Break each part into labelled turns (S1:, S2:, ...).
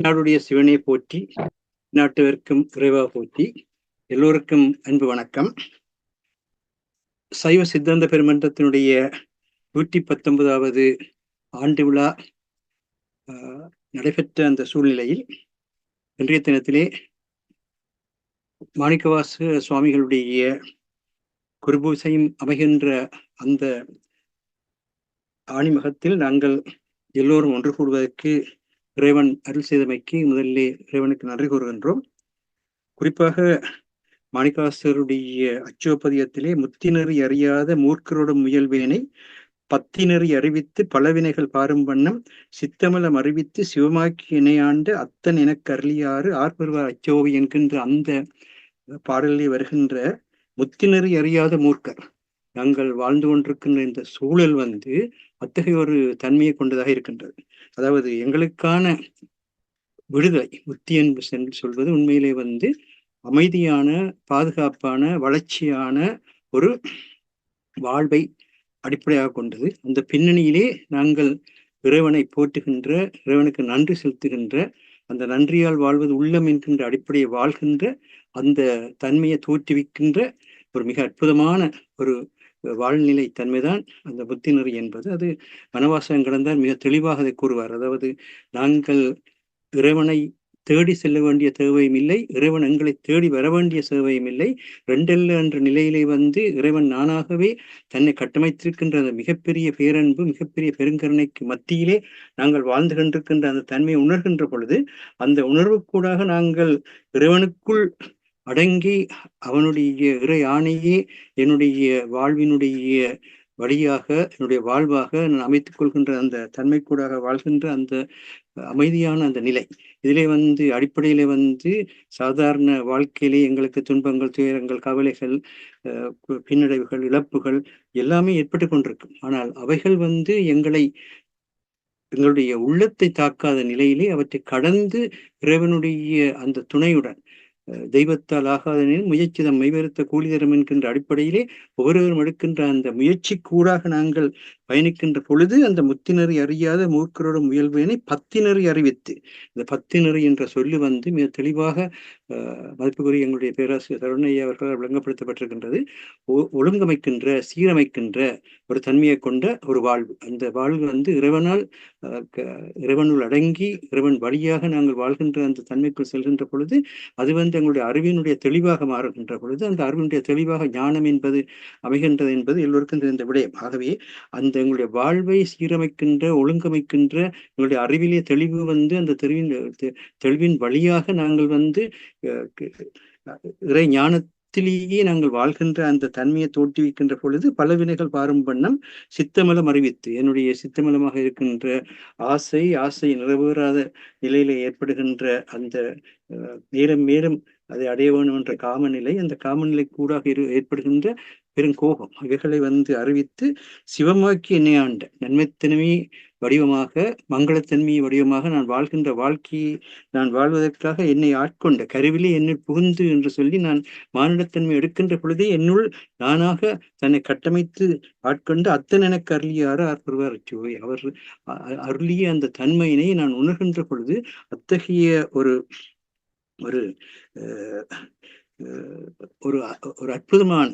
S1: நாடுடைய சிவனை போற்றி நாட்டுவர்க்கும் இறைவா போற்றி. எல்லோருக்கும் அன்பு வணக்கம். சைவ சித்தாந்த பெருமன்றத்தினுடைய நூற்றி பத்தொன்பதாவது ஆண்டு விழா நடைபெற்ற அந்த சூழ்நிலையில் இன்றைய தினத்திலே மாணிக்கவாச சுவாமிகளுடைய குருபூசையும் அமைகின்ற அந்த ஆணிமகத்தில் நாங்கள் எல்லோரும் ஒன்று கூடுவதற்கு இறைவன் அருள் செய்தமைக்கு முதலிலே இறைவனுக்கு நன்றி கூறுகின்றோம். குறிப்பாக மாணிக்காசருடைய அச்சோபதியத்திலே முத்தினறி அறியாத மூர்க்கரோட முயல்வேனை பத்தினறி அறிவித்து பலவினைகள் பாரும் வண்ணம் சித்தமலம் அறிவித்து சிவமாக்கி இணையாண்டு அத்தன் எனக்கு அருளியாறு ஆர்பருவார் அச்சோவி என்கின்ற அந்த பாடலில் வருகின்ற முத்தினறி அறியாத மூர்க்கர். நாங்கள் வாழ்ந்து கொண்டிருக்கின்ற இந்த சூழல் வந்து அத்தகைய ஒரு தன்மையை கொண்டதாக இருக்கின்றது. அதாவது எங்களுக்கான விடுதலை முத்தி என்று சென்று சொல்வது உண்மையிலே வந்து அமைதியான பாதுகாப்பான வளர்ச்சியான ஒரு வாழ்வை அடிப்படையாக கொண்டது. அந்த பின்னணியிலே நாங்கள் இறைவனை போற்றுகின்ற இறைவனுக்கு நன்றி செலுத்துகின்ற அந்த நன்றியால் வாழ்வது உள்ளம் என்கின்ற அடிப்படையை வாழ்கின்ற அந்த தன்மையை தோற்றுவிக்கின்ற ஒரு மிக அற்புதமான ஒரு வாழ்நிலை தன்மைதான் அந்த புத்திநெறி என்பது. அது வனவாசம் கடந்தால் மிக தெளிவாக அதை கூறுவார். அதாவது நாங்கள் இறைவனை தேடி செல்ல வேண்டிய தேவையும் இல்லை இறைவன் எங்களை தேடி வர வேண்டிய சேவையும் இல்லை. ரெண்டல்ல என்ற நிலையிலே வந்து இறைவன் நானாகவே தன்னை கட்டமைத்திருக்கின்ற அந்த மிகப்பெரிய பேரன்பு மிகப்பெரிய பெருங்கருணைக்கு மத்தியிலே நாங்கள் வாழ்ந்து கொண்டிருக்கின்ற அந்த தன்மையை உணர்கின்ற பொழுது அந்த உணர்வுக்கூடாக நாங்கள் இறைவனுக்குள் அடங்கி அவனுடைய இறை ஆணையே என்னுடைய வாழ்வினுடைய வழியாக என்னுடைய வாழ்வாக நான் அமைத்துக் கொள்கின்ற அந்த தன்மைக்கூடாக வாழ்கின்ற அந்த அமைதியான அந்த நிலை. இதிலே வந்து அடிப்படையிலே வந்து சாதாரண வாழ்க்கையிலே எங்களுக்கு துன்பங்கள் துயரங்கள் கவலைகள் பின்னடைவுகள் இழப்புகள் எல்லாமே ஏற்பட்டு கொண்டிருக்கும். ஆனால் அவைகள் வந்து எங்களை எங்களுடைய உள்ளத்தை தாக்காத நிலையிலே அவற்றை கடந்து இறைவனுடைய அந்த துணையுடன் தெய்வத்தால் ஆகாதனின் முயற்சி தம் மெய்வருத்த கூலி என்கின்ற அடிப்படையிலே ஒவ்வொருவரும் எடுக்கின்ற அந்த முயற்சி கூடாக நாங்கள் பயணிக்கின்ற பொழுது அந்த முத்தினரை அறியாத மூர்க்கரோட முயல்வினை பத்தினரை அறிவித்து. இந்த பத்தினரை என்ற சொல்லு வந்து மிக தெளிவாக மதிப்புக்குரிய எங்களுடைய பேராசிரியர் சரணையா அவர்களால் விளங்கப்படுத்தப்பட்டிருக்கின்றது. ஒழுங்கமைக்கின்ற சீரமைக்கின்ற ஒரு தன்மையை கொண்ட ஒரு வாழ்வு. அந்த வாழ்வு வந்து இறைவனால் இறைவனுள் அடங்கி இறைவன் வழியாக நாங்கள் வாழ்கின்ற அந்த தன்மைக்குள் செல்கின்ற பொழுது அது வந்து எங்களுடைய அறிவினுடைய தெளிவாக மாறுகின்ற பொழுது அந்த அறிவினுடைய தெளிவாக ஞானம் என்பது அமைகின்றது என்பது எல்லோருக்கும் தெரிந்த விடயம். ஆகவே அந்த எங்களுடைய வாழ்வை சீரமைக்கின்ற ஒழுங்கமைக்கின்ற எங்களுடைய அறிவிலே தெளிவு வந்து அந்த தெளிவின் தெளிவின் வழியாக நாங்கள் வந்து இறை ஞானத்திலேயே நாங்கள் வாழ்கின்ற அந்த தன்மையை தோற்றுவிக்கின்ற பொழுது பல வினைகள் பாரும் வண்ணம் சித்தமலம் அறிவித்து என்னுடைய சித்தமலமாக இருக்கின்ற ஆசை ஆசை நிறைவேறாத நிலையில ஏற்படுகின்ற அந்த மேலும் மேலும் அதை அடைய வேண்டும் என்ற காமநிலை அந்த காமநிலை கூடாக இரு ஏற்படுகின்ற பெருங்கோபம். இவைகளை வந்து அறிவித்து சிவமாக்கி என்னை ஆண்ட. நன்மைத்தன்மை வடிவமாக மங்களத்தன்மை வடிவமாக நான் வாழ்கின்ற வாழ்க்கையை நான் வாழ்வதற்காக என்னை ஆட்கொண்ட. கருவிலே என்னில் புகுந்து என்று சொல்லி நான் மானிடத்தன்மை எடுக்கின்ற பொழுதே என்னுள் நானாக தன்னை கட்டமைத்து ஆட்கொண்டு அத்தன் எனக்கு அருளியாறு ஆர்ப்பருவார் அச்சுவை. அவர் அருளிய அந்த தன்மையினை நான் உணர்கின்ற பொழுது அத்தகைய ஒரு ஒரு ஒரு ஒரு அற்புதமான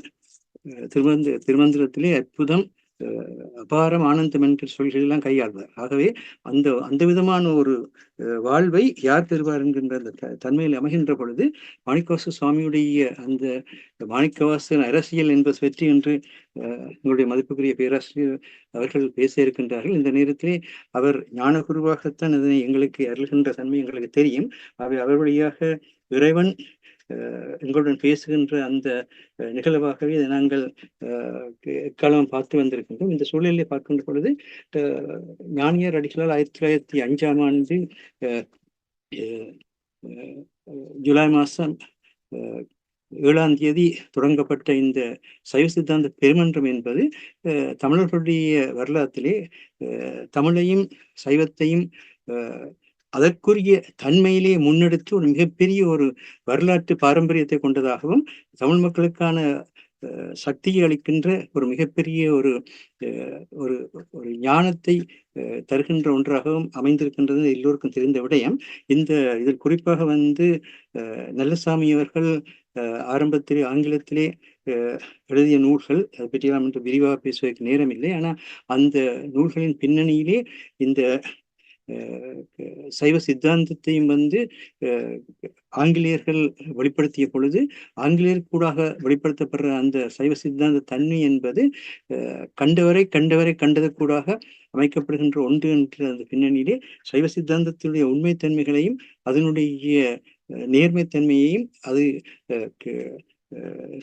S1: திருமந்த திருமந்திரத்திலே அற்புதம் அபாரம் ஆனந்தம் என்று சொல்களெல்லாம் கையாள்வார். ஆகவே அந்த அந்த விதமான ஒரு வாழ்வை யார் பெறுவார் என்கின்ற அந்த தன்மையில் அமைகின்ற பொழுது மாணிக்கவாச சுவாமியுடைய அந்த மாணிக்கவாசன் அரசியல் என்பது வெற்றி என்று எங்களுடைய மதிப்புக்குரிய பேராசிரியர் அவர்கள் பேச இருக்கின்றார்கள். இந்த நேரத்திலே அவர் ஞானகுருவாகத்தான் இதனை எங்களுக்கு அருள்கின்ற தன்மை எங்களுக்கு தெரியும். அவை அவர் வழியாக இறைவன் எங்களுடன் பேசுகின்ற அந்த நிகழ்வாகவே இதை நாங்கள் காலம் பார்த்து வந்திருக்கின்றோம். இந்த சூழலில் பார்க்கின்ற பொழுது ஞானியர் அடிகளால் ஆயிரத்தி தொள்ளாயிரத்தி அஞ்சாம் ஆண்டு ஜூலை மாதம் ஏழாம் தேதி தொடங்கப்பட்ட இந்த சைவ சித்தாந்த பெருமன்றம் என்பது தமிழர்களுடைய வரலாற்றிலே தமிழையும் சைவத்தையும் அதற்குரிய தன்மையிலே முன்னெடுத்து ஒரு மிகப்பெரிய ஒரு வரலாற்று பாரம்பரியத்தை கொண்டதாகவும் தமிழ் மக்களுக்கான சக்தியை அளிக்கின்ற ஒரு மிகப்பெரிய ஒரு ஒரு ஒரு ஞானத்தை தருகின்ற ஒன்றாகவும் அமைந்திருக்கின்றது எல்லோருக்கும் தெரிந்த விடயம். இந்த இதில் குறிப்பாக வந்து நல்லசாமி அவர்கள் ஆரம்பத்திலே ஆங்கிலத்திலே எழுதிய நூல்கள் அதை பற்றியெல்லாம் என்று விரிவாக பேசுவதற்கு நேரம் இல்லை ஆனால் அந்த நூல்களின் பின்னணியிலே இந்த சைவ சித்தாந்தத்தையும் வந்து ஆங்கிலேயர்கள் வெளிப்படுத்திய பொழுது ஆங்கிலேயர் கூடாக வெளிப்படுத்தப்படுற அந்த சைவ சித்தாந்த தன்மை என்பது கண்டவரை கண்டவரை கண்டது கூடாக அமைக்கப்படுகின்ற ஒன்று என்ற அந்த பின்னணியிலே சைவ சித்தாந்தத்தினுடைய உண்மைத்தன்மைகளையும் அதனுடைய நேர்மைத்தன்மையையும் அது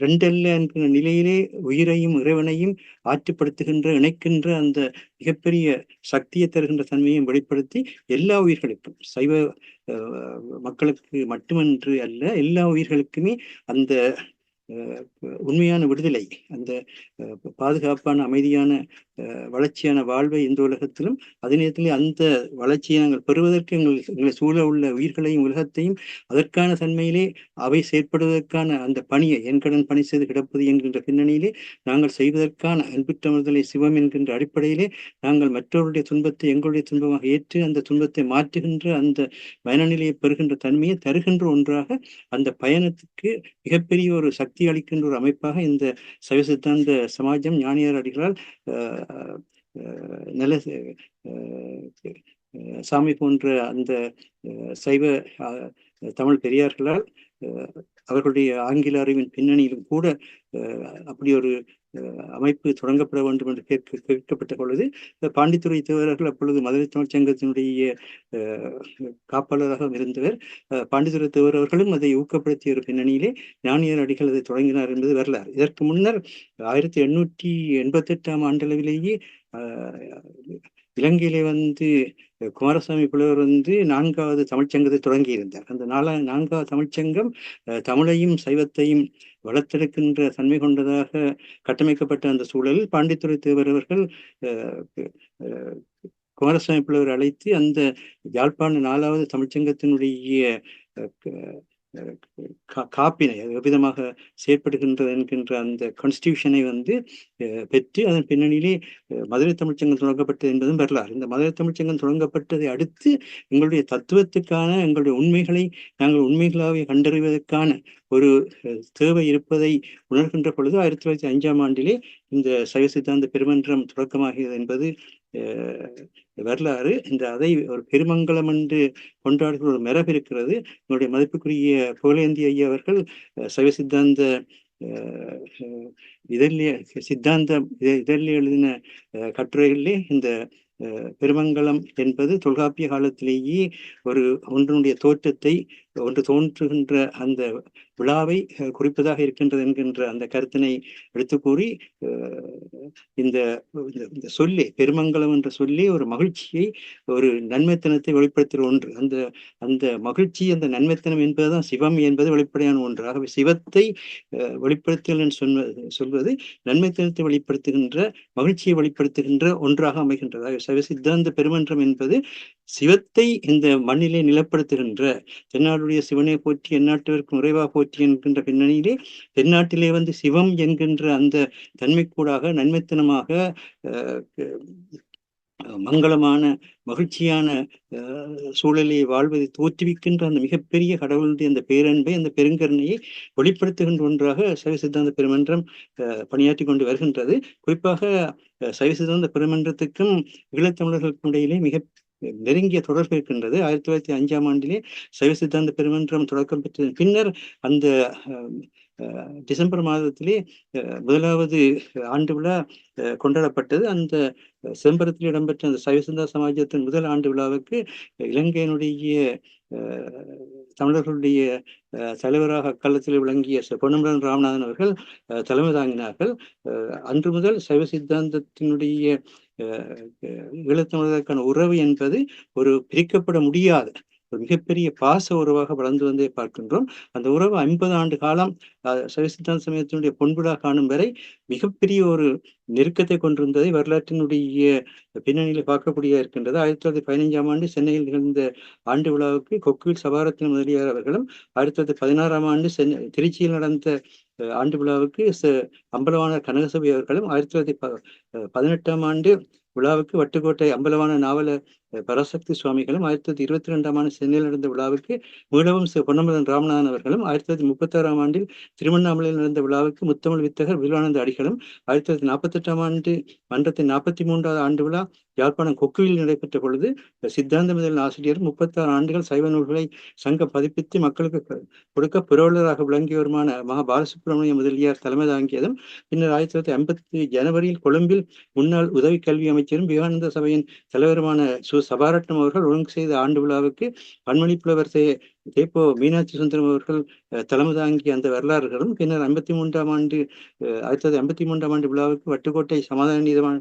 S1: ரெண்டல்ல என்கிற நிலையிலே உயிரையும் இறைவனையும் ஆற்றுப்படுத்துகின்ற இணைக்கின்ற அந்த மிகப்பெரிய சக்தியை தருகின்ற தன்மையும் வெளிப்படுத்தி எல்லா உயிர்களுக்கும் சைவ மக்களுக்கு மட்டுமன்று அல்ல எல்லா உயிர்களுக்குமே அந்த உண்மையான விடுதலை அந்த பாதுகாப்பான அமைதியான வளர்ச்சியான வாழ்வை இந்த உலகத்திலும் அதே நேரத்தில் அந்த வளர்ச்சியை நாங்கள் பெறுவதற்கு எங்கள் எங்களை சூழ உள்ள உயிர்களையும் உலகத்தையும் அதற்கான தன்மையிலே அவை செயற்படுவதற்கான அந்த பணியை என் கடன் பணி செய்து கிடப்பது என்கின்ற பின்னணியிலே நாங்கள் செய்வதற்கான அன்பிற்றமர்தலை சிவம் என்கின்ற அடிப்படையிலே நாங்கள் மற்றவருடைய துன்பத்தை எங்களுடைய துன்பமாக ஏற்று அந்த துன்பத்தை மாற்றுகின்ற அந்த மனநிலையை பெறுகின்ற தன்மையை தருகின்ற ஒன்றாக அந்த பயணத்துக்கு மிகப்பெரிய ஒரு சக்தி அளிக்கின்ற ஒரு அமைப்பாக இந்த சைவ சித்தாந்த சமாஜம் ஞானியார் அடிகளால் நில சாமி போன்ற அந்த சைவ தமிழ் பெரியார்களால் அவர்களுடைய ஆங்கில அறிவின் பின்னணியிலும் கூட அப்படி ஒரு அமைப்பு தொடங்கப்பட வேண்டும் என்று கேட்க கேட்கப்பட்ட பொழுது பாண்டித்துறை தேவர்கள் அப்பொழுது மதுரை தொழிற்சங்கத்தினுடைய காப்பாளராக இருந்தவர். பாண்டித்துறை தேவர் அவர்களும் அதை ஊக்கப்படுத்திய ஒரு பின்னணியிலே ஞானியர் அடிகள் அதை தொடங்கினார் என்பது வரலாறு. இதற்கு முன்னர் ஆயிரத்தி எண்ணூற்றி எண்பத்தி எட்டாம் ஆண்டளவிலேயே இலங்கையிலே வந்து குமாரசாமி புலவர் வந்து நான்காவது தமிழ்ச்சங்கத்தை தொடங்கி இருந்தார் அந்த நாலா நான்காவது தமிழ்ச்சங்கம் தமிழையும் சைவத்தையும் வளர்த்தெடுக்கின்ற தன்மை கொண்டதாக கட்டமைக்கப்பட்ட அந்த சூழலில் பாண்டித்துறை தேவர் அவர்கள் குமாரசாமி புலவர் அழைத்து அந்த யாழ்ப்பாண நாலாவது தமிழ்ச்சங்கத்தினுடைய காப்பினை அது எவ்விதமாக செயற்படுகின்றது என்கின்ற அந்த கான்ஸ்டியூஷனை வந்து பெற்று அதன் பின்னணியிலே மதுரை தமிழ்ச்சங்கம் தொடங்கப்பட்டது என்பதும் வரலாறு. இந்த மதுரை தமிழ்ச்சங்கம் தொடங்கப்பட்டதை அடுத்து எங்களுடைய தத்துவத்துக்கான எங்களுடைய உண்மைகளை நாங்கள் உண்மைகளாகவே கண்டறிவதற்கான ஒரு தேவை இருப்பதை உணர்கின்ற பொழுது ஆயிரத்தி தொள்ளாயிரத்தி அஞ்சாம் ஆண்டிலே இந்த சைவ சித்தாந்த பெருமன்றம் தொடக்கமாகியது என்பது வரலாறு இந்த அதை ஒரு பெருமங்கலம் என்று கொண்டாடுகிற ஒரு மரபு இருக்கிறது. என்னுடைய மதிப்புக்குரிய புகழேந்தி ஐயா அவர்கள் சைவ சித்தாந்த இதழிய சித்தாந்தம் இதழில் எழுதின கட்டுரைகளிலே இந்த பெருமங்கலம் என்பது தொல்காப்பிய காலத்திலேயே ஒரு ஒன்றினுடைய தோற்றத்தை ஒன்று தோன்றுகின்ற அந்த விழாவை குறிப்பதாக இருக்கின்றது என்கின்ற அந்த கருத்தினை எடுத்து கூறி இந்த இந்த சொல்லி பெருமங்கலம் என்ற சொல்லி ஒரு மகிழ்ச்சியை ஒரு நன்மைத்தனத்தை வெளிப்படுத்துகிற ஒன்று. அந்த அந்த மகிழ்ச்சி அந்த நன்மைத்தனம் என்பதுதான் சிவம் என்பது வெளிப்படையான ஒன்று. ஆகவே சிவத்தை வெளிப்படுத்துதல் சொல்வது சொல்வது நன்மைத்தனத்தை வெளிப்படுத்துகின்ற மகிழ்ச்சியை வெளிப்படுத்துகின்ற ஒன்றாக அமைகின்றது. சிவ சித்தாந்த பெருமன்றம் என்பது சிவத்தை இந்த மண்ணிலே நிலப்படுத்துகின்ற தென்னாடுடைய சிவனை போற்றி எந்நாட்டுவருக்கு நிறைவாக போற்றி என்கின்ற பின்னணியிலே தென்னாட்டிலே வந்து சிவம் என்கின்ற அந்த தன்மைக்கூடாக நன்மைத்தனமாக மங்களமான மகிழ்ச்சியான சூழலை வாழ்வதை தோற்றுவிக்கின்ற அந்த மிகப்பெரிய கடவுளுடைய அந்த பேரன்பை அந்த பெருங்கருணையை வெளிப்படுத்துகின்ற ஒன்றாக சைவ சித்தாந்த பெருமன்றம் பணியாற்றி கொண்டு வருகின்றது. குறிப்பாக சைவ சித்தாந்த பெருமன்றத்துக்கும் ஈழத்தமிழர்களுக்கும் இடையிலே மிக நெருங்கிய தொடர்பு இருக்கின்றது. ஆயிரத்தி தொள்ளாயிரத்தி அஞ்சாம் ஆண்டிலே சைவ சித்தாந்த பெருமன்றம் தொடக்கம் பெற்றது. பின்னர் அந்த டிசம்பர் மாதத்திலே முதலாவது ஆண்டு விழா கொண்டாடப்பட்டது. அந்த சிதம்பரத்தில் இடம்பெற்ற அந்த சைவசிந்தா சமாஜத்தின் முதல் ஆண்டு விழாவுக்கு இலங்கையினுடைய தமிழர்களுடைய தலைவராக அக்காலத்தில் விளங்கிய பொன்னம்பலன் ராமநாதன் அவர்கள் தலைமை தாங்கினார்கள். அன்று முதல் சைவ சித்தாந்தத்தினுடைய ஈழத்தமிழர்களுக்கான உறவு என்பது ஒரு பிரிக்கப்பட முடியாத. ஒரு மிகப்பெரிய பாச உறவாக வளர்ந்து வந்தே பார்க்கின்றோம். அந்த உறவு ஐம்பது ஆண்டு காலம் சைவ சமயத்தினுடைய பொன்விழா காணும் வரை மிகப்பெரிய ஒரு நெருக்கத்தை கொண்டிருந்ததை வரலாற்றினுடைய பின்னணியில் பார்க்கக்கூடிய இருக்கின்றது. ஆயிரத்தி தொள்ளாயிரத்தி பதினைஞ்சாம் ஆண்டு சென்னையில் நிகழ்ந்த ஆண்டு விழாவுக்கு கொக்குவில் சபாரத்தின் முதலியார் அவர்களும் ஆயிரத்தி தொள்ளாயிரத்தி பதினாறாம் ஆண்டு சென்னை திருச்சியில் நடந்த ஆண்டு விழாவுக்கு அம்பலவான கனகசபை அவர்களும் ஆயிரத்தி தொள்ளாயிரத்தி பதினெட்டாம் ஆண்டு விழாவுக்கு வட்டுக்கோட்டை அம்பலவான நாவல பரசக்தி சுவாமிகளும் ஆயிரத்தி தொள்ளாயிரத்தி இருபத்தி ரெண்டாம் ஆண்டு சென்னையில் நடந்த விழாவுக்கு மீளவும் பொன்னமலன் ராமநாதன் அவர்களும் ஆயிரத்தி தொள்ளாயிரத்தி முப்பத்தி ஆறாம் ஆண்டில் திருவண்ணாமலையில் நடந்த விழாவுக்கு முத்தமிழ் வித்தகர் வில்வானந்த அடிகளும் ஆயிரத்தி தொள்ளாயிரத்தி நாற்பத்தி எட்டாம் ஆண்டு மன்றத்தின் நாற்பத்தி மூன்றாவது ஆண்டு விழா யாழ்ப்பாணம் கொக்குவில் நடைபெற்ற பொழுது சித்தாந்த முதல் ஆசிரியர் முப்பத்தாறு ஆண்டுகள் சைவ நூல்களை சங்கம் பதிப்பித்து மக்களுக்கு கொடுக்க புரவலராக விளங்கியவருமான மகா பாலசுப்ரமணிய முதலியார் தலைமை தாங்கியதும் பின்னர் ஆயிரத்தி தொள்ளாயிரத்தி ஐம்பத்தி ஜனவரியில் கொழும்பில் முன்னாள் உதவி கல்வி அமைச்சரும் விவேகானந்த சபையின் தலைவருமான சு சபாரட்னம் அவர்கள் ஒழுங்கு செய்த ஆண்டு விழாவுக்கு பன்மணி புலவர் தேப்போ மீனாட்சி சுந்தரம் அவர்கள் தலைமை தாங்கிய அந்த வரலாறுகளும் பின்னர் ஐம்பத்தி மூன்றாம் ஆண்டு ஆயிரத்தி தொள்ளாயிரத்தி ஐம்பத்தி மூன்றாம் ஆண்டு விழாவுக்கு வட்டுக்கோட்டை சமாதான நீதவான்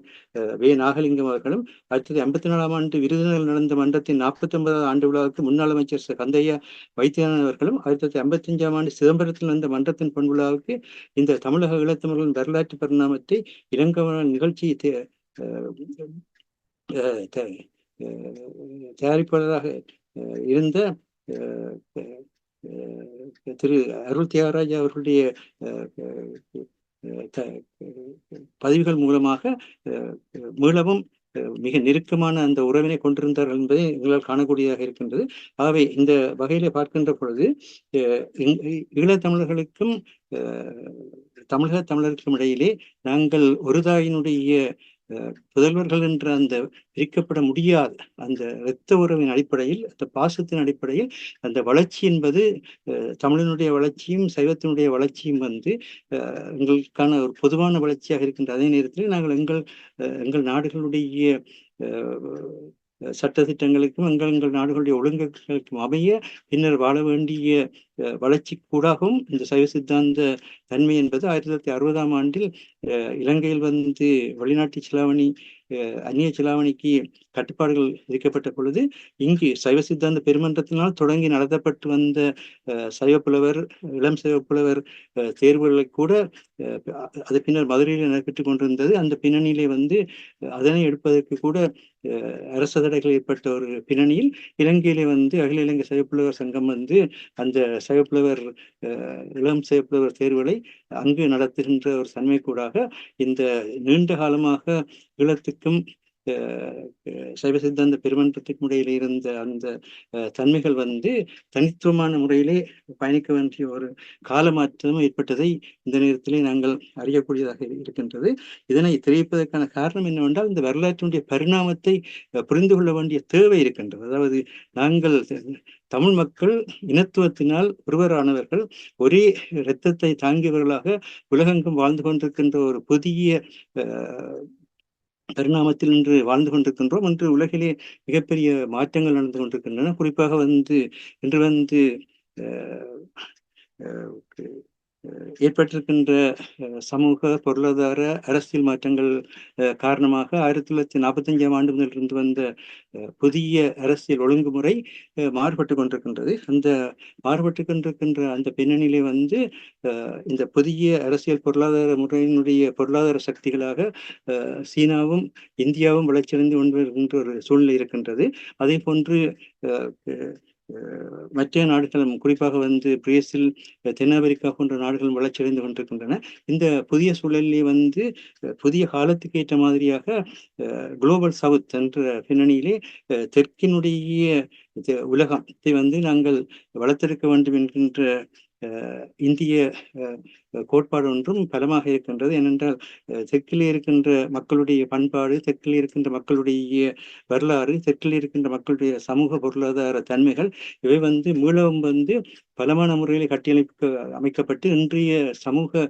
S1: வே. நாகலிங்கம் அவர்களும் ஆயிரத்தி தொள்ளாயிரத்தி ஐம்பத்தி நாலாம் ஆண்டு விருதுநகர் நடந்த மன்றத்தின் நாற்பத்தி ஒன்பதாவது ஆண்டு விழாவுக்கு முன்னாள் அமைச்சர் கந்தையா வைத்தியநாதன் அவர்களும் ஆயிரத்தி தொள்ளாயிரத்தி ஐம்பத்தி அஞ்சாம் ஆண்டு சிதம்பரத்தில் நடந்த மன்றத்தின் பொன் விழாவுக்கு இந்த தமிழக இளத்தமிழர்களின் வரலாற்று பரிணாமத்தை இளங்கவன நிகழ்ச்சி தயாரிப்பாளராக இருந்த திரு அருள் தியாகராஜ் அவர்களுடைய பதிவுகள் மூலமாக மீளவும் மிக நெருக்கமான அந்த உறவினை கொண்டிருந்தார்கள் என்பதை எங்களால் காணக்கூடியதாக இருக்கின்றது. ஆகவே இந்த வகையில பார்க்கின்ற பொழுது ஈழத்தமிழர்களுக்கும் தமிழக தமிழர்களுக்கும் இடையிலே நாங்கள் ஒரு தாயினுடைய புதல்வர்கள் என்ற அந்த பிரிக்கப்பட முடியாத. அந்த இரத்த உறவின் அடிப்படையில் அந்த பாசத்தின் அடிப்படையில் அந்த வளர்ச்சி என்பது தமிழனுடைய வளர்ச்சியும் சைவத்தினுடைய வளர்ச்சியும் வந்து எங்களுக்கான ஒரு பொதுவான வளர்ச்சியாக இருக்கின்ற அதே நேரத்தில் நாங்கள் எங்கள் எங்கள் நாடுகளுடைய சட்ட திட்டங்களுக்கும் எங்கள் எங்கள் நாடுகளுடைய ஒழுங்குகளுக்கும் அமைய பின்னர் வாழ வேண்டிய வளர்ச்சி கூடாகவும் இந்த சைவ சித்தாந்த தன்மை என்பது ஆயிரத்தி தொள்ளாயிரத்தி அறுபதாம் ஆண்டில் இலங்கையில் வந்து வெளிநாட்டு செலாவணி அந்நிய செலாவணிக்கு கட்டுப்பாடுகள் விதிக்கப்பட்ட பொழுது இங்கு சைவ சித்தாந்த பெருமன்றத்தினால் தொடங்கி நடத்தப்பட்டு வந்த சைவ புலவர் இளம் சைவ புலவர் தேர்வுகளை கூட அது பின்னர் மதுரையில் நடைபெற்றுக் கொண்டிருந்தது. அந்த பின்னணியிலே வந்து அதனை எடுப்பதற்கு கூட அரச தடைகள் ஏற்பட்ட ஒரு பின்னணியில் இலங்கையிலே வந்து அகில இலங்கை சைவப்புலவர் சங்கம் வந்து அந்த சைவப்புலவர் இளம் சைவப்புலவர் தேர்வுகளை அங்கு நடத்துகின்ற ஒரு தன்மை கூடாக இந்த நீண்ட காலமாக ஈழத்துக்கும் சைவ சித்தாந்த பெருமன்றத்துக்கு முறையில் இருந்த அந்த தன்மைகள் வந்து தனித்துவமான முறையிலே பயணிக்க வேண்டிய ஒரு கால மாற்றம் ஏற்பட்டதை இந்த நேரத்திலே நாங்கள் அறியக்கூடியதாக இருக்கின்றது. இதனை தெரிவிப்பதற்கான காரணம் என்னவென்றால் இந்த வரலாற்றினுடைய பரிணாமத்தை புரிந்து கொள்ள வேண்டிய தேவை இருக்கின்றது. அதாவது நாங்கள் தமிழ் மக்கள் இனத்துவத்தினால் ஒருவரானவர்கள் ஒரே இரத்தத்தை தாங்கியவர்களாக உலகெங்கும் வாழ்ந்து கொண்டிருக்கின்ற ஒரு புதிய பரிணாமத்தில் இன்று வாழ்ந்து கொண்டிருக்கின்றோம். இன்று உலகிலே மிகப்பெரிய மாற்றங்கள் நடந்து கொண்டிருக்கின்றன. குறிப்பாக வந்து இன்று வந்து ஏற்பட்டிருக்கின்ற சமூக பொருளாதார அரசியல் மாற்றங்கள் காரணமாக ஆயிரத்தி தொள்ளாயிரத்தி நாற்பத்தி அஞ்சாம் ஆண்டு முதல் இருந்து வந்த புதிய அரசியல் ஒழுங்குமுறை மாறுபட்டு கொண்டிருக்கின்றது. அந்த மாறுபட்டு கொண்டிருக்கின்ற அந்த பின்னணியிலே வந்து இந்த புதிய அரசியல் பொருளாதார முறையினுடைய பொருளாதார சக்திகளாக சீனாவும் இந்தியாவும் வளர்ச்சியடைந்து கொண்டு வருகின்ற ஒரு சூழ்நிலை இருக்கின்றது. அதே போன்று மற்ற நாடுகளும் குறிப்பாக வந்து பிரேசில் தென் அமெரிக்கா போன்ற நாடுகளும் வளர்ச்சியடைந்து கொண்டிருக்கின்றன. இந்த புதிய சூழலிலே வந்து புதிய காலத்துக்கு ஏற்ற மாதிரியாக குளோபல் சவுத் என்ற பின்னணியிலே தெற்கினுடைய உலகத்தை வந்து நாங்கள் வளர்த்தெடுக்க வேண்டும் என்கின்ற இந்திய கோட்பாடு ஒன்றும் பலமாக இருக்கின்றது. ஏனென்றால் தெற்கில் இருக்கின்ற மக்களுடைய பண்பாடு தெற்கில் இருக்கின்ற மக்களுடைய வரலாறு தெற்கில் இருக்கின்ற மக்களுடைய சமூக பொருளாதார தன்மைகள் இவை வந்து மீளவும் வந்து பலமான முறையில் கட்டியமைக்க அமைக்கப்பட்டு இன்றைய சமூக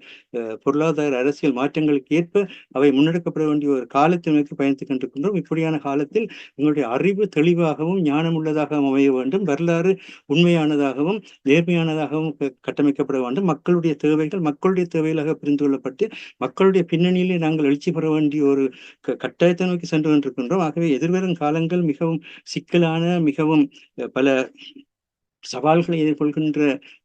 S1: பொருளாதார அரசியல் மாற்றங்களுக்கு ஏற்ப அவை முன்னெடுக்கப்பட வேண்டிய ஒரு காலத்தை நோக்கி பயணித்துக் கொண்டிருக்கின்றோம் இப்படியான காலத்தில் உங்களுடைய அறிவு தெளிவாகவும் ஞானம் உள்ளதாகவும் அமைய வேண்டும். வரலாறு உண்மையானதாகவும் நேர்மையானதாகவும் கட்டமைக்கப்பட வேண்டும். மக்களுடைய தேவைகள் மக்களுடைய தேவைகளாக புரிந்து கொள்ளப்பட்டு மக்களுடைய பின்னணியிலே நாங்கள் எழுச்சி பெற வேண்டிய ஒரு கட்டாயத்தை நோக்கி சென்று கொண்டிருக்கின்றோம். ஆகவே எதிர்வரும் காலங்கள் மிகவும் சிக்கலான மிகவும் பல சவால்களை எதிர்கொள்கின்ற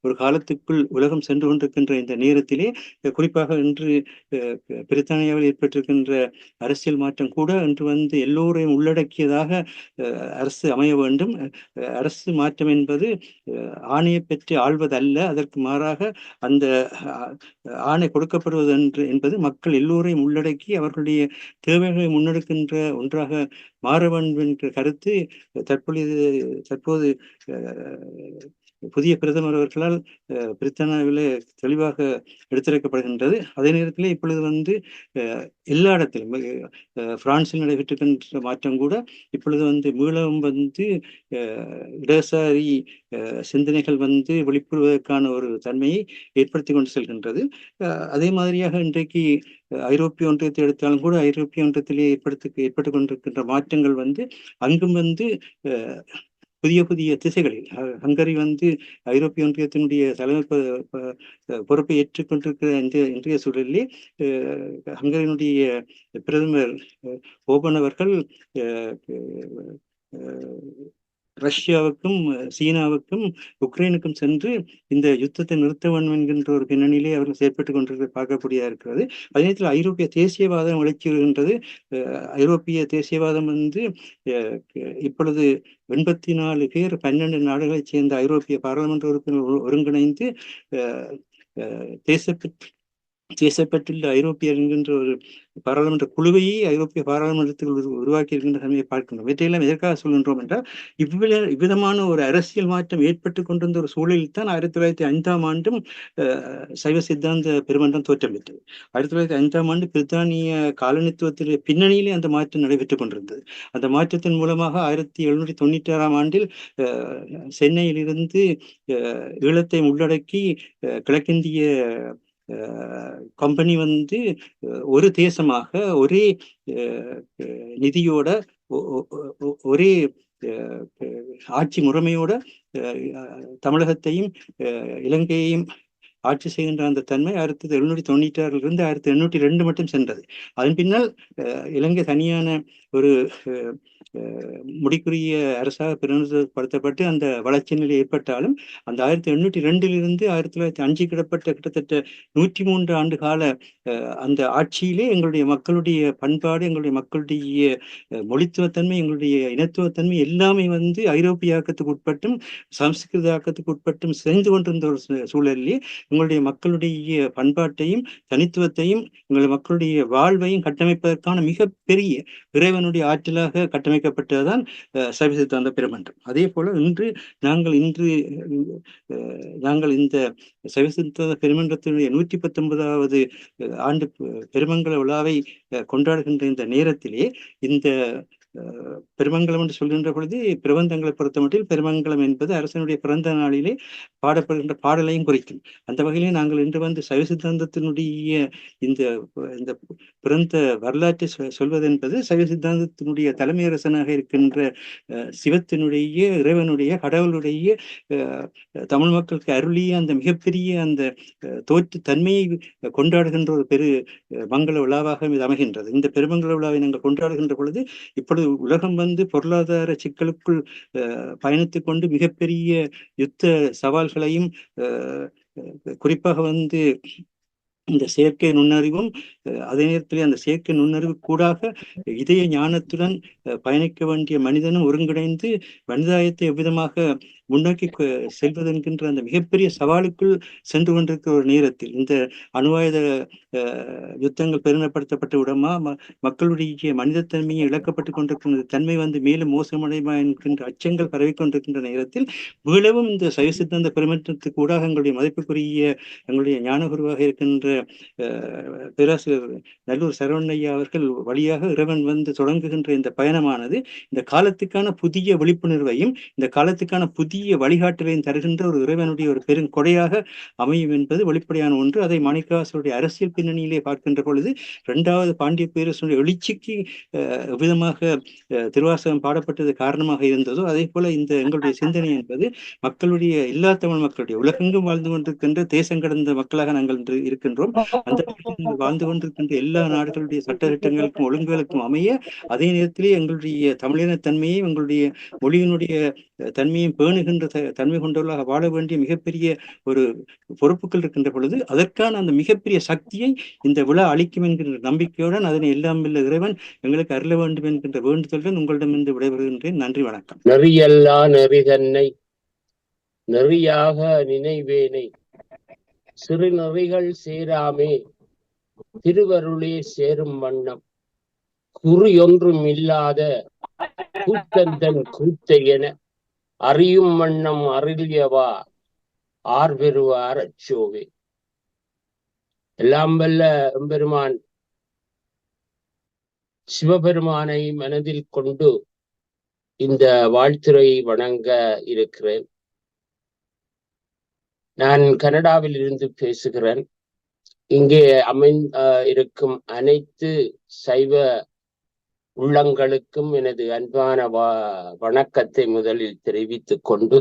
S1: ஒரு காலத்துக்குள் உலகம் சென்று கொண்டிருக்கின்ற இந்த நேரத்திலே குறிப்பாக இன்று பிரித்தானியாவில் ஏற்பட்டிருக்கின்ற அரசியல் மாற்றம் கூட இன்று வந்து எல்லோரையும் உள்ளடக்கியதாக அரசு அமைய வேண்டும். அரசு மாற்றம் என்பது ஆணையை பெற்று ஆள்வதல்ல அதற்கு மாறாக அந்த ஆணை கொடுக்கப்படுவது என்று என்பது மக்கள் எல்லோரையும் உள்ளடக்கி அவர்களுடைய தேவைகளை முன்னெடுக்கின்ற ஒன்றாக மாற வேண்டும் என்ற கருத்து தற்பொழுது தற்போது புதிய பிரதமர் அவர்களால் பிரித்தானியாவிலே தெளிவாக எடுத்துரைக்கப்படுகின்றது. அதே நேரத்தில் இப்பொழுது வந்து எல்லா இடத்திலும் பிரான்சில் நடைபெற்றிருக்கின்ற மாற்றம் கூட இப்பொழுது வந்து மீளவும் வந்து இடசாரி சிந்தனைகள் வந்து வெளிப்படுவதற்கான ஒரு தன்மையை ஏற்படுத்தி கொண்டு செல்கின்றது. அதே மாதிரியாக இன்றைக்கு ஐரோப்பிய ஒன்றியத்தை எடுத்தாலும் கூட ஐரோப்பிய ஒன்றியத்திலே ஏற்படுத்தி ஏற்பட்டு கொண்டிருக்கின்ற மாற்றங்கள் வந்து அங்கும் வந்து புதிய புதிய திசைகளில். ஹங்கரி வந்து ஐரோப்பிய ஒன்றியத்தினுடைய தலைமை பொறுப்பை ஏற்றுக்கொண்டிருக்கிற இந்த இன்றைய சூழலிலே ஹங்கரியினுடைய பிரதமர் ஓபன் அவர்கள் ரஷ்யாவுக்கும் சீனாவுக்கும் உக்ரைனுக்கும் சென்று இந்த யுத்தத்தை நிறுத்த வேண்டும் என்கின்ற ஒரு பின்னணியிலே அவர்கள் செயற்பட்டுக் கொண்டிருக்க பார்க்கக்கூடியதாக இருக்கிறது. அதே நேரத்தில் ஐரோப்பிய தேசியவாதம் வளர்ச்சி வருகின்றது. ஐரோப்பிய தேசியவாதம் வந்து இப்பொழுது எண்பத்தி நாலு பேர் பன்னெண்டு நாடுகளைச் சேர்ந்த ஐரோப்பிய பாராளுமன்ற உறுப்பினர் ஒருங்கிணைந்து தேச தேசப்பட்டுள்ள ஐரோப்பியர் என்கின்ற ஒரு பாராளுமன்ற குழுவையே ஐரோப்பிய பாராளுமன்றத்தில் உருவாக்கி இருக்கின்ற தன்மையை பார்க்கின்றோம். இவற்றையெல்லாம் எதற்காக சொல்கின்றோம் என்றால் இவ்வித இவ்விதமான ஒரு அரசியல் மாற்றம் ஏற்பட்டு கொண்டிருந்த ஒரு சூழலில் தான் ஆயிரத்தி தொள்ளாயிரத்தி ஐந்தாம் ஆண்டும் சைவ சித்தாந்த பெருமன்றம் தோற்றம் பெற்றது ஆயிரத்தி தொள்ளாயிரத்தி ஐந்தாம் ஆண்டு பிரித்தானிய காலனித்துவத்தினுடைய பின்னணியிலே அந்த மாற்றம் நடைபெற்றுக் கொண்டிருந்தது. அந்த மாற்றத்தின் மூலமாக ஆயிரத்தி எழுநூற்றி தொண்ணூற்றி ஆறாம் ஆண்டில் சென்னையிலிருந்து ஈழத்தை உள்ளடக்கி கிழக்கிந்திய கம்பெனி வந்து ஒரு தேசமாக ஒரே நிதியோட ஒரே ஆட்சி முறைமையோட தமிழகத்தையும் இலங்கையையும் ஆட்சி செய்கின்ற அந்த தன்மை ஆயிரத்தி எழுநூற்றி தொண்ணூற்றி ஆறிலிருந்து ஆயிரத்தி எண்ணூற்றி ரெண்டு மட்டும் சென்றது. அதன் பின்னால் இலங்கை தனியான ஒரு முடிக்குரிய அரசாக பிரதிநிதிப்படுத்தப்பட்டு அந்த வளர்ச்சி நிலை ஏற்பட்டாலும் அந்த ஆயிரத்தி எண்ணூற்றி ரெண்டிலிருந்து ஆயிரத்தி தொள்ளாயிரத்தி அஞ்சு கிடப்பட்ட கிட்டத்தட்ட நூற்றி மூன்று ஆண்டு கால அந்த ஆட்சியிலே எங்களுடைய மக்களுடைய பண்பாடு எங்களுடைய மக்களுடைய மொழித்துவத்தன்மை எங்களுடைய இனத்துவத்தன்மை எல்லாமே வந்து ஐரோப்பிய ஆக்கத்துக்கு உட்பட்டும் சம்ஸ்கிருத ஆக்கத்துக்கு உட்பட்டும் செஞ்சு கொண்டிருந்த ஒரு சூழலிலே எங்களுடைய மக்களுடைய பண்பாட்டையும் தனித்துவத்தையும் எங்களுடைய மக்களுடைய வாழ்வையும் கட்டமைப்பதற்கான மிகப்பெரிய இறைவனுடைய ஆற்றலாக கட்டமைக்கப்பட்டதுதான் சைவ சித்தாந்த பெருமன்றம். அதே போல இன்று நாங்கள் இன்று நாங்கள் இந்த சைவ சித்தாந்த பெருமன்றத்தினுடைய நூற்றி பத்தொன்பதாவது ஆண்டு பெருமங்கல விழாவை கொண்டாடுகின்ற இந்த நேரத்திலே இந்த பெருமங்கலம் என்று சொல்கின்ற பொழுது பிரபந்தங்களை பொறுத்த மட்டில் பெருமங்கலம் என்பது அரசனுடைய பிறந்த நாளிலே பாடப்படுகின்ற பாடலையும் குறிக்கும். அந்த வகையிலே நாங்கள் இன்று வந்து சைவ சித்தாந்தத்தினுடைய இந்த இந்த பிறந்த வரலாற்றை சொல்வதென்பது சைவ சித்தாந்தத்தினுடைய தலைமை அரசனாக இருக்கின்ற சிவத்தினுடைய இறைவனுடைய கடவுளுடைய தமிழ் மக்களுக்கு அருளிய அந்த மிகப்பெரிய அந்த தோற்று தன்மையை கொண்டாடுகின்ற ஒரு பெரு மங்கள விழாவாக இது அமைகின்றது. இந்த பெருமங்கல விழாவை நாங்கள் கொண்டாடுகின்ற பொழுது அப்பொழுது உலகம் வந்து பொருளாதார சிக்கலுக்குள் பயணித்துக் கொண்டு மிகப்பெரிய யுத்த சவால்களையும் குறிப்பாக வந்து இந்த செயற்கை நுண்ணறிவும் அதே நேரத்தில் அந்த செயற்கை நுண்ணறிவு கூடாக இதய ஞானத்துடன் பயணிக்க வேண்டிய மனிதனும் ஒருங்கிணைந்து மனிதாயத்தை எவ்விதமாக முன்னோக்கி செல்வது என்கின்ற அந்த மிகப்பெரிய சவாலுக்குள் சென்று கொண்டிருக்கிற ஒரு நேரத்தில் இந்த அணுவாயுத யுத்தங்கள் பெருமைப்படுத்தப்பட்ட விடமா மக்களுடைய மனிதத்தன்மையை இழக்கப்பட்டு கொண்டிருக்கின்ற தன்மை வந்து மேலும் மோசமடைமா என்கின்ற அச்சங்கள் பரவி கொண்டிருக்கின்ற நேரத்தில் மீளவும் இந்த சைவ சித்தாந்த பெருமற்றத்துக்கு ஊடாக எங்களுடைய மதிப்புக்குரிய எங்களுடைய ஞானகுருவாக இருக்கின்ற பேராசிரியர் நல்லூர் சரவணையா அவர்கள் வழியாக இறைவன் வந்து தொடங்குகின்ற இந்த பயணமானது இந்த காலத்துக்கான புதிய விழிப்புணர்வையும் இந்த காலத்துக்கான புதிய வழிகாட்டலையும் தருகின்ற ஒரு இறைவனுடைய ஒரு பெருங்கொடையாக அமையும் என்பது வெளிப்படையான ஒன்று. அதை மாணிக்காசருடைய அரசியல் பின்னணியிலே பார்க்கின்ற பொழுது இரண்டாவது பாண்டிய பேரரசனுடைய எழுச்சிக்கு விதமாக திருவாசகம் பாடப்பட்டது காரணமாக இருந்ததோ அதே போல இந்த எங்களுடைய சிந்தனை என்பது மக்களுடைய எல்லா தமிழ் மக்களுடைய உலகெங்கும் வாழ்ந்து கொண்டிருக்கின்ற தேசம் கடந்த மக்களாக நாங்கள் இன்று இருக்கின்றோம். அந்த வாழ்ந்து கொண்டிருக்கின்ற எல்லா நாடுகளுடைய சட்டத்திட்டங்களுக்கும் ஒழுங்குகளுக்கும் அமைய அதே நேரத்திலே எங்களுடைய தமிழினத்தன்மையை எங்களுடைய மொழியினுடைய தன்மையும் பேணுகின்ற தன்மை கொண்டவர்களாக வாழ வேண்டிய மிகப்பெரிய ஒரு பொறுப்புகள் இருக்கின்ற பொழுது அதற்கான அந்த மிகப்பெரிய சக்தியை இந்த விழா அளிக்கும் என்கின்ற நம்பிக்கையுடன் அதனை எல்லாம் இல்ல இறைவன் எங்களுக்கு அருள வேண்டும் என்கின்ற வேண்டுதலுடன் உங்களிடமிருந்து விடைபெறுகின்றேன். நன்றி வணக்கம்.
S2: நெறியல்லா நெறிதன்னை நெறியாக நினைவேனை சிறு நெறிகள் சேராமே திருவருளே சேரும் வண்ணம் குறியொன்றும் இல்லாத கூத்தந்தன் கூத்தை என அறியும் வண்ணம் அருளியவா? ஆர் பெறுவார் அச்சோவே எல்லாம் வல்ல எம்பெருமான் சிவபெருமானை மனதில் கொண்டு இந்த வாழ்த்துறையை வணங்க இருக்கிறேன். நான் கனடாவில் இருந்து பேசுகிறேன். இங்கே அமைந் இருக்கும் அனைத்து சைவ உள்ளங்களுக்கும் எனது அன்பான வா வணக்கத்தை முதலில் தெரிவித்துக் கொண்டு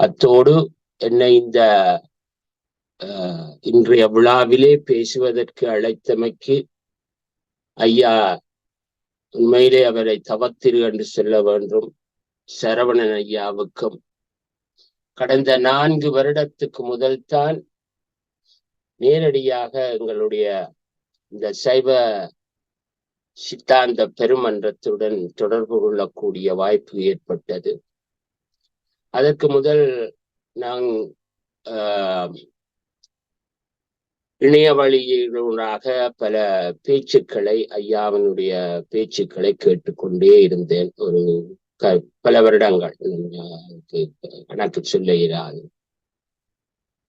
S2: அத்தோடு என்னை இந்த இன்றைய விழாவிலே பேசுவதற்கு அழைத்தமைக்கு ஐயா உண்மையிலே அவரை தவத்திரு என்று சொல்ல வேண்டும் சரவணன் ஐயாவுக்கும். கடந்த நான்கு வருடத்துக்கு முதல்தான் நேரடியாக எங்களுடைய இந்த சைவ சித்தாந்த பெருமன்றத்துடன் தொடர்பு கொள்ளக்கூடிய வாய்ப்பு ஏற்பட்டது. அதற்கு முதல் நான் இணைய வழியினூடாக பல பேச்சுக்களை ஐயாவினுடைய பேச்சுக்களை கேட்டுக்கொண்டே இருந்தேன். ஒரு க பல வருடங்கள். கணக்கு சொல்ல இயலாது.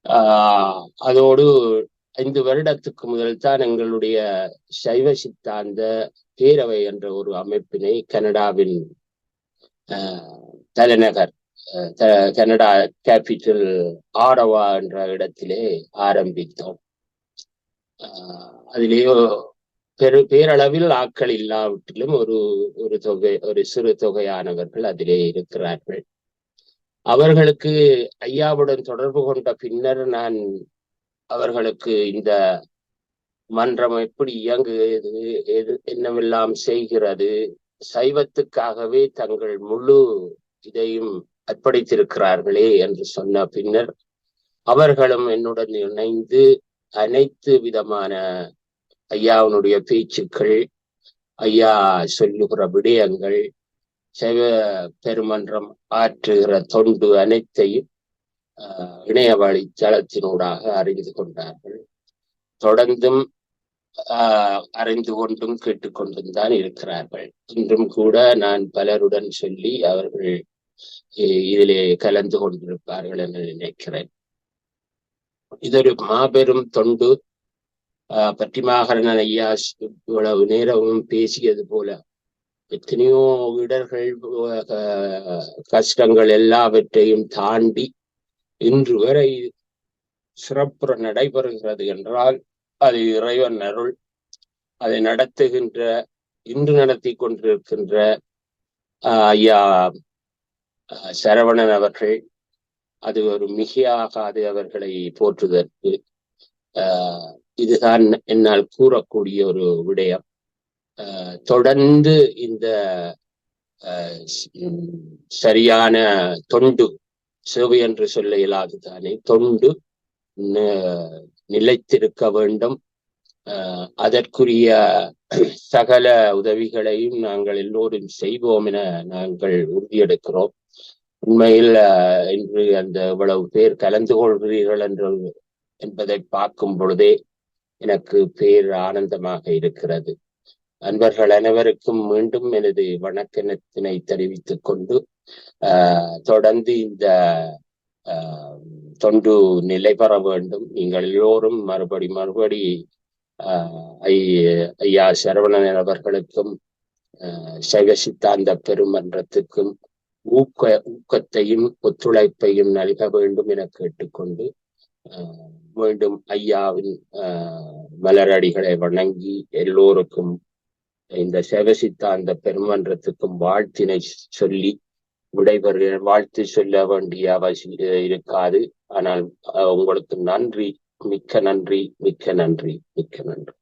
S2: ஆஹ் அதோடு ஐந்து வருடத்துக்கு முதல் தான் எங்களுடைய சைவ சித்தாந்த பேரவை என்ற ஒரு அமைப்பினை கனடாவின் தலைநகர் கனடா கேபிட்டல் ஆடவா என்ற இடத்திலே ஆரம்பித்தோம். அதிலேயோ பெரு பேரளவில் ஆக்கள் இல்லாவிட்டிலும் ஒரு ஒரு தொகை ஒரு சிறு தொகையானவர்கள் அதிலே இருக்கிறார்கள். அவர்களுக்கு ஐயாவுடன் தொடர்பு கொண்ட பின்னர் நான் அவர்களுக்கு இந்த மன்றம் எப்படி இயங்குகிறது எது என்னவெல்லாம் செய்கிறது சைவத்துக்காகவே தங்கள் முழு இதையும் அர்ப்பணித்திருக்கிறார்களே என்று சொன்ன பின்னர் அவர்களும் என்னுடன் இணைந்து அனைத்து விதமான ஐயாவுடைய பேச்சுக்கள் ஐயா சொல்லுகிற விடயங்கள் சைவ பெருமன்றம் ஆற்றுகிற தொண்டு அனைத்தையும் இணைய வழி தளத்தினூடாக அறிந்து கொண்டார்கள். தொடர்ந்தும் அறிந்து கொண்டும் கேட்டுக்கொண்டும் தான் இருக்கிறார்கள். இன்றும் கூட நான் பலருடன் சொல்லி அவர்கள் இதிலே கலந்து கொண்டிருப்பார்கள் என்று நினைக்கிறேன். இதொரு மாபெரும் தொண்டு பற்றிமாகரன் ஐயா இவ்வளவு நேரமும் பேசியது போல எத்தனையோ இடர்கள் கஷ்டங்கள் எல்லாவற்றையும் தாண்டி இன்று வரை சிறப்புற நடைபெறுகிறது என்றால் அது இறைவன் அருள். அதை நடத்துகின்ற இன்று நடத்தி கொண்டிருக்கின்ற ஐயா சரவணன் அவர்கள் அது ஒரு மிகையாகாது அவர்களை போற்றுதற்கு. இதுதான் என்னால் கூறக்கூடிய ஒரு விடயம். தொடர்ந்து இந்த சரியான தொண்டு சேவை என்று சொல்ல இயலாது தானே. தொண்டு நிலைத்திருக்க வேண்டும். அதற்குரிய சகல உதவிகளையும் நாங்கள் எல்லோரும் செய்வோம் என நாங்கள் உறுதியெடுக்கிறோம். உண்மையில் இன்று அந்த இவ்வளவு பேர் கலந்து கொள்கிறீர்கள் என்று என்பதை பார்க்கும் பொழுதே எனக்கு பேர் ஆனந்தமாக இருக்கிறது. அன்பர்கள் அனைவருக்கும் மீண்டும் எனது வணக்கத்தினை தெரிவித்துக் கொண்டு தொடர்ந்து இந்த தொண்டு நிலை பெற வேண்டும். நீங்கள் எல்லோரும் மறுபடி மறுபடி ஐயா சரவணன் அவர்களுக்கும் சைவ சித்தாந்த பெருமன்றத்துக்கும் ஊக்க ஊக்கத்தையும் ஒத்துழைப்பையும் நல்க வேண்டும் என கேட்டுக்கொண்டு மீண்டும் ஐயாவின் மலரடிகளை வணங்கி எல்லோருக்கும் இந்த சித்தாந்த பெருமன்றத்துக்கும் வாழ்த்தினை சொல்லி விடைபெறுகிறேன் வாழ்த்து சொல்ல வேண்டிய அவசியம் இருக்காது. ஆனால் உங்களுக்கு நன்றி. மிக்க நன்றி. மிக்க நன்றி. மிக்க நன்றி.